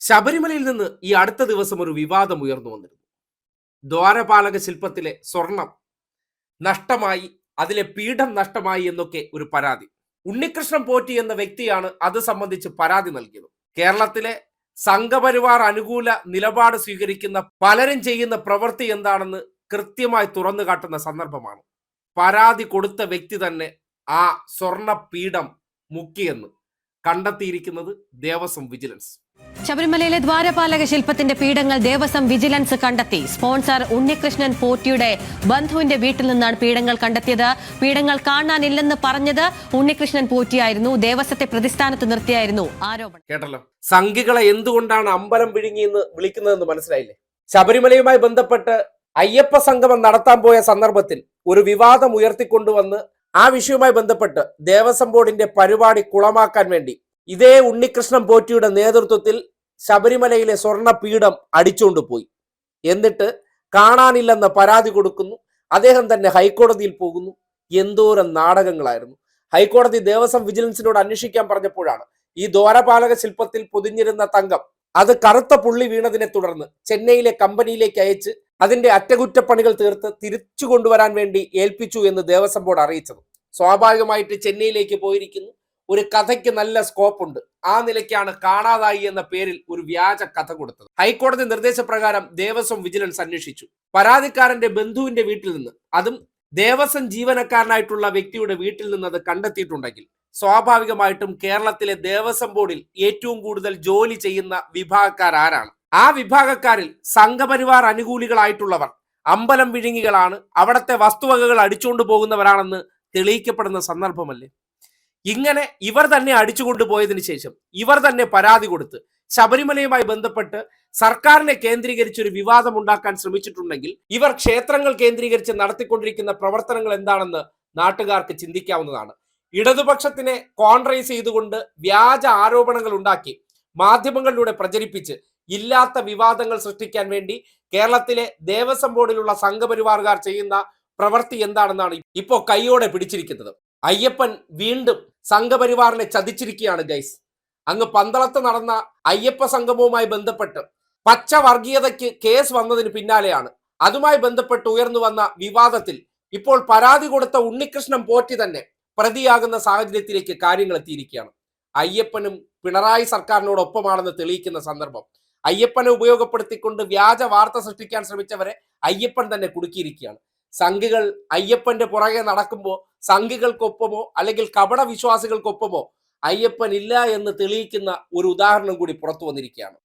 ശബരിമലയിൽ നിന്ന് ഈ അടുത്ത ദിവസം ഒരു വിവാദം ഉയർന്നു വന്നിരുന്നു. ദ്വാരപാലക ശില്പത്തിലെ സ്വർണം നഷ്ടമായി അതിലെ പീഠം നഷ്ടമായി എന്നൊക്കെ ഒരു പരാതി. ഉണ്ണികൃഷ്ണൻ പോറ്റി എന്ന വ്യക്തിയാണ് അത് സംബന്ധിച്ച് പരാതി നൽകിയത്. കേരളത്തിലെ സംഘപരിവാർ അനുകൂല നിലപാട് സ്വീകരിക്കുന്ന പലരും ചെയ്യുന്ന പ്രവൃത്തി എന്താണെന്ന് കൃത്യമായി തുറന്നു കാട്ടുന്ന സന്ദർഭമാണ്. പരാതി കൊടുത്ത വ്യക്തി തന്നെ ആ സ്വർണ പീഠം മുക്കിയെന്ന് കണ്ടെത്തിയിരിക്കുന്നത് ദേവസ്വം വിജിലൻസ്. ശബരിമലയിലെ ദ്വാരപാലക ശില്പത്തിന്റെ പീഠങ്ങൾ ദേവസ്വം വിജിലൻസ് കണ്ടെത്തി. സ്പോൺസർ ഉണ്ണികൃഷ്ണൻ പോറ്റിയുടെ ബന്ധുവിന്റെ വീട്ടിൽ നിന്നാണ് പീഠങ്ങൾ കണ്ടെത്തിയത്. പീഠങ്ങൾ കാണാനില്ലെന്ന് പറഞ്ഞത് ഉണ്ണികൃഷ്ണൻ പോറ്റിയായിരുന്നു. ദേവസ്വത്തെ പ്രതിസ്ഥാനത്ത് നിർത്തിയായിരുന്നു ആരോപണം. കേട്ടല്ലോ. സംഘികളെ എന്തുകൊണ്ടാണ് അമ്പലം വിഴുങ്ങിയെന്ന് വിളിക്കുന്നതെന്ന് മനസ്സിലായില്ലേ? ശബരിമലയുമായി ബന്ധപ്പെട്ട് അയ്യപ്പ സംഗമം നടത്താൻ പോയ സന്ദർഭത്തിൽ ഒരു വിവാദം ഉയർത്തിക്കൊണ്ടുവന്ന് ആ വിഷയവുമായി ബന്ധപ്പെട്ട് ദേവസ്വം ബോർഡിന്റെ പരിപാടി കുളമാക്കാൻ വേണ്ടി ഇതേ ഉണ്ണികൃഷ്ണൻ പോറ്റിയുടെ നേതൃത്വത്തിൽ ശബരിമലയിലെ സ്വർണ പീഠം അടിച്ചുകൊണ്ട് പോയി. എന്നിട്ട് കാണാനില്ലെന്ന പരാതി കൊടുക്കുന്നു. അദ്ദേഹം തന്നെ ഹൈക്കോടതിയിൽ പോകുന്നു. എന്തോരം നാടകങ്ങളായിരുന്നു. ഹൈക്കോടതി ദേവസ്വം വിജിലൻസിനോട് അന്വേഷിക്കാൻ പറഞ്ഞപ്പോഴാണ് ഈ ദ്വാരപാലക ശില്പത്തിൽ പൊതിഞ്ഞിരുന്ന തങ്കം അത് കറുത്ത പുള്ളി വീണതിനെ തുടർന്ന് ചെന്നൈയിലെ കമ്പനിയിലേക്ക് അയച്ച് അതിന്റെ അറ്റകുറ്റപ്പണികൾ തീർത്ത് തിരിച്ചു കൊണ്ടുവരാൻ വേണ്ടി ഏൽപ്പിച്ചു എന്ന് ദേവസ്വം ബോർഡ് അറിയിച്ചത്. സ്വാഭാവികമായിട്ട് ചെന്നൈയിലേക്ക് പോയിരിക്കുന്നു. ഒരു കഥയ്ക്ക് നല്ല സ്കോപ്പ് ഉണ്ട്. ആ നിലയ്ക്കാണ് കാണാതായി എന്ന പേരിൽ ഒരു വ്യാജ കഥ കൊടുത്തത്. ഹൈക്കോടതി നിർദ്ദേശപ്രകാരം ദേവസ്വം വിജിലൻസ് അന്വേഷിച്ചു. പരാതിക്കാരന്റെ ബന്ധുവിന്റെ വീട്ടിൽ നിന്ന് അതും ദേവസ്വം ജീവനക്കാരനായിട്ടുള്ള വ്യക്തിയുടെ വീട്ടിൽ നിന്ന് അത് കണ്ടെത്തിയിട്ടുണ്ടെങ്കിൽ സ്വാഭാവികമായിട്ടും കേരളത്തിലെ ദേവസ്വം ബോർഡിൽ ഏറ്റവും കൂടുതൽ ജോലി ചെയ്യുന്ന വിഭാഗക്കാർ ആരാണ് ആ വിഭാഗക്കാരിൽ സംഘപരിവാർ അനുകൂലികളായിട്ടുള്ളവർ അമ്പലം വിഴുങ്ങികളാണ് അവിടത്തെ വസ്തുവകകൾ അടിച്ചുകൊണ്ട് പോകുന്നവരാണെന്ന് തെളിയിക്കപ്പെടുന്ന സന്ദർഭമല്ലേ? ഇങ്ങനെ ഇവർ തന്നെ അടിച്ചുകൊണ്ട് പോയതിനു ശേഷം ഇവർ തന്നെ പരാതി കൊടുത്ത് ശബരിമലയുമായി ബന്ധപ്പെട്ട് സർക്കാരിനെ കേന്ദ്രീകരിച്ച് ഒരു വിവാദം ഉണ്ടാക്കാൻ ശ്രമിച്ചിട്ടുണ്ടെങ്കിൽ ഇവർ ക്ഷേത്രങ്ങൾ കേന്ദ്രീകരിച്ച് നടത്തിക്കൊണ്ടിരിക്കുന്ന പ്രവർത്തനങ്ങൾ എന്താണെന്ന് നാട്ടുകാർക്ക് ചിന്തിക്കാവുന്നതാണ്. ഇടതുപക്ഷത്തിനെ കോൺട്രൈസ് ചെയ്തുകൊണ്ട് വ്യാജ ആരോപണങ്ങൾ ഉണ്ടാക്കി മാധ്യമങ്ങളിലൂടെ പ്രചരിപ്പിച്ച് ഇല്ലാത്ത വിവാദങ്ങൾ സൃഷ്ടിക്കാൻ വേണ്ടി കേരളത്തിലെ ദേവസ്വം ബോർഡിലുള്ള സംഘപരിവാറുകാർ ചെയ്യുന്ന പ്രവൃത്തി എന്താണെന്നാണ് ഇപ്പോൾ കൈയോടെ പിടിച്ചിരിക്കുന്നത്. അയ്യപ്പൻ വീണ്ടും സംഘപരിവാറിനെ ചതിച്ചിരിക്കുകയാണ് ഗൈസ്. അങ്ങ് പന്തളത്ത് നടന്ന അയ്യപ്പ സംഗമവുമായി ബന്ധപ്പെട്ട് പച്ച വർഗീയതയ്ക്ക് കേസ് വന്നതിന് പിന്നാലെയാണ്. അതുമായി ബന്ധപ്പെട്ട് ഉയർന്നു വന്ന വിവാദത്തിൽ ഇപ്പോൾ പരാതി കൊടുത്ത ഉണ്ണികൃഷ്ണൻ പോറ്റി തന്നെ പ്രതിയാകുന്ന സാഹചര്യത്തിലേക്ക് കാര്യങ്ങൾ എത്തിയിരിക്കുകയാണ്. അയ്യപ്പനും പിണറായി സർക്കാരിനോടൊപ്പമാണെന്ന് തെളിയിക്കുന്ന സന്ദർഭം അയ്യപ്പനെ ഉപയോഗപ്പെടുത്തിക്കൊണ്ട് വ്യാജ വാർത്ത സൃഷ്ടിക്കാൻ ശ്രമിച്ചവരെ അയ്യപ്പൻ തന്നെ കുടുക്കിയിരിക്കുകയാണ്. സംഘികൾ അയ്യപ്പന്റെ പുറകെ നടക്കുമ്പോൾ സംഘികൾക്കൊപ്പമോ അല്ലെങ്കിൽ കപട വിശ്വാസികൾക്കൊപ്പമോ അയ്യപ്പൻ ഇല്ല എന്ന് തെളിയിക്കുന്ന ഒരു ഉദാഹരണം കൂടി പുറത്തു വന്നിരിക്കുകയാണ്.